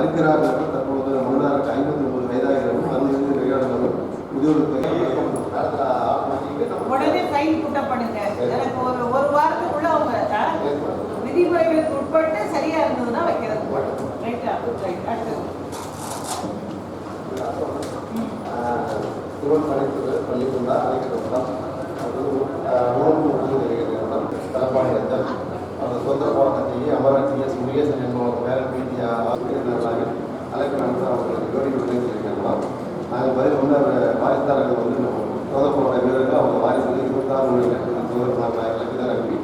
மறுக்கிறார்கள். தற்போது மனிதருக்கு ஐம்பத்தி ஒன்பது வயதாகிறவரும் அங்கிருந்து வெளியாடுவதும் முதியோருக்கு உடனே ஃபைன் புட்டப் பண்ணுங்க எனக்கு ஒரு ஒரு வாரத்துக்குள்ள அவங்க ஆ, விதிமுறைகளுக்கு உட்பட்டு சரியா இருந்ததுன்னா வைக்கிறது. ரைட்டா ரைட் அடுத்தது. திருவன் படைத்தது பள்ளிக்குண்டா முருகேசன் என்பவர் மேல பீட்டியா அழைக்கணும் அவங்களுக்கு ஜோடி விளைவிச்சிருக்கலாம் நாங்கள் பதில் வந்து அவர் வாரிசுதாரர்கள் வந்து நம்ம போராட்ட வீரர்கள் அவங்க வாரிசு இருபத்தாறு லட்சம் அனுப்பி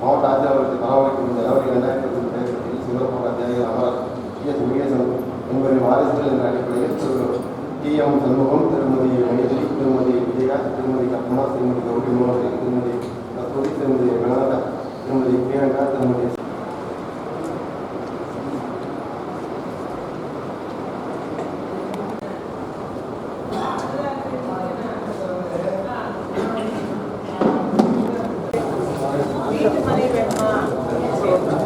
மாவட்ட ஆட்சியாளருக்கு பராமரிக்கும் நடவடிக்கை ரெண்டாயிரத்தி பயன்படுத்தி சிவரப்போட தேவையில் அமரர் டி எஸ் முருகேசன் என்பவரின் வாரிசுகள் என்ற அடிப்படையில் திரு டி. எம். சண்முகம் திருமதி மணிஜி திருமதி விஜயா திருமதி கல்பனா திருமதி கௌரி மோகன் திருமதி கஸ்தூரி திருமதி கனகா திருமதி பிரியங்கா திருமதி 先生。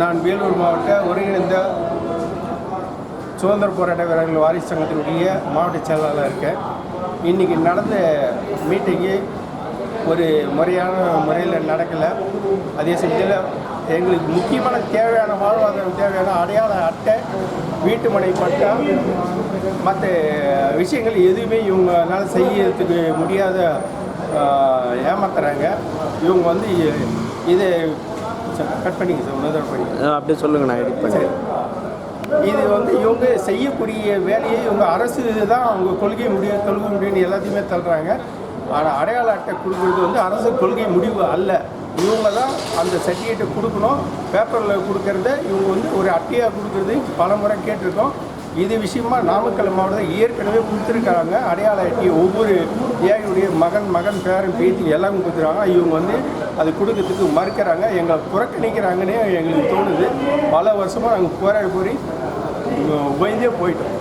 நான் வேலூர் மாவட்ட ஒருங்கிணைந்த சுதந்திர போராட்ட வீரர்கள் வாரிசு சங்கத்தினுடைய மாவட்ட செயலாளராக இருக்கேன். இன்றைக்கி நடந்த மீட்டிங்கு ஒரு முறையான முறையில் நடக்கலை. அதே சமயத்தில் எங்களுக்கு முக்கியமான தேவையான வாழ்வாதாரம் தேவையான அடையாள அட்டை வீட்டு மனை பட்டா மற்ற விஷயங்கள் எதுவுமே இவங்களால செய்யறதுக்கு முடியாத ஏமாத்துறாங்க. இவங்க வந்து இதை கட் பண்ணிங்க சார் முதல் பண்ணி அப்படியே சொல்லுங்க நான் எடிட் சரி. பண்ணேன் இது வந்து இவங்க செய்யக்கூடிய வேலையை இவங்க அரசு தான் அவங்க கொள்கை முடிவு கொள்கை முடிவுன்னு எல்லாத்தையுமே தள்ளுறாங்க. ஆனால் அடையாள அட்டை கொடுக்குறது வந்து அரசு கொள்கை முடிவு அல்ல. இவங்க தான் அந்த சர்டிஃபிகேட்டை கொடுக்கணும். பேப்பரில் கொடுக்கறத இவங்க வந்து ஒரு அட்டையாக கொடுக்கறது பல முறை கேட்டிருக்கோம். இது விஷயமா நாமக்கல் மாவட்டத்தில் ஏற்கனவே கொடுத்துருக்காங்க அடையாள அட்டி ஒவ்வொரு ஏழையுடைய மகன் மகன் பேரன் பேத்தி எல்லாமே கொடுத்துருக்காங்க. இவங்க வந்து அது கொடுக்கறதுக்கு மறுக்கிறாங்க. எங்களை புறக்கணிக்கிறாங்கன்னே எங்களுக்கு தோணுது. பல வருஷமாக நாங்கள் போராடி போய் உயர்ந்தே போயிட்டோம்.